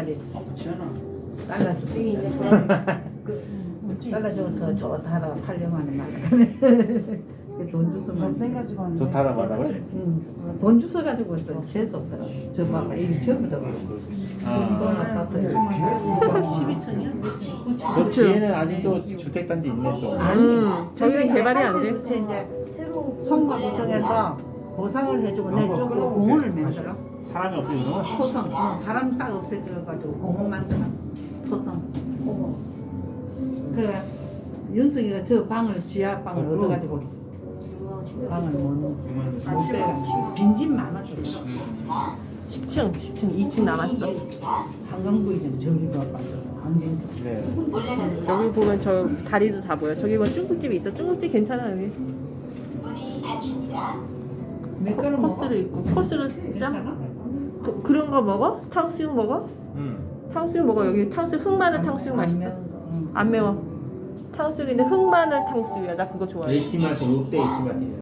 40짜리 아프지 않아. 잘라주고 여기 이제 잘라주고 저 좋다 하다가 팔려고 하는 말. 돈 주서만 네 가지고 하는데. 좋다라 말하고. 응. 돈 주서 가지고 또 재수 없더라. 저 봐봐 이거 전부 다 봐. 돈 아파트 12천이야? 그 뒤에는 아직도 주택 단지 있네 또. 음, 저기는 개발이 안 돼. 이제 새로 송가구청에서 보상을 해주고 내 쪽으로 공원을 만들어. 사람이 없어요? 토성. 어, 사람 싹 없애줘가지고 공원 만들어. 토성. 그래. 윤석이가 저 방을 지하 방을 어, 얻어가지고 방을 못, 못 빼가지고 빈집 많아 좀. 10층, 10층, 2층 남았어. 한강구이점 저기가 빠져. 강진. 네. 여기 보면 저 다리도 다 보여. 저기 보면 중국집이 있어. 중국집 괜찮아 여기. 밀가루 코스로 있고 코스로 쌈 도- 그런 거 먹어? 탕수육 먹어? 음. 탕수육 먹어. 여기 탕수육 흑마늘 탕수육 맛있어. 안 매워. 탕수육인데 흑마늘 탕수육이야. 나 그거 좋아해. H마트 롯데 H마트.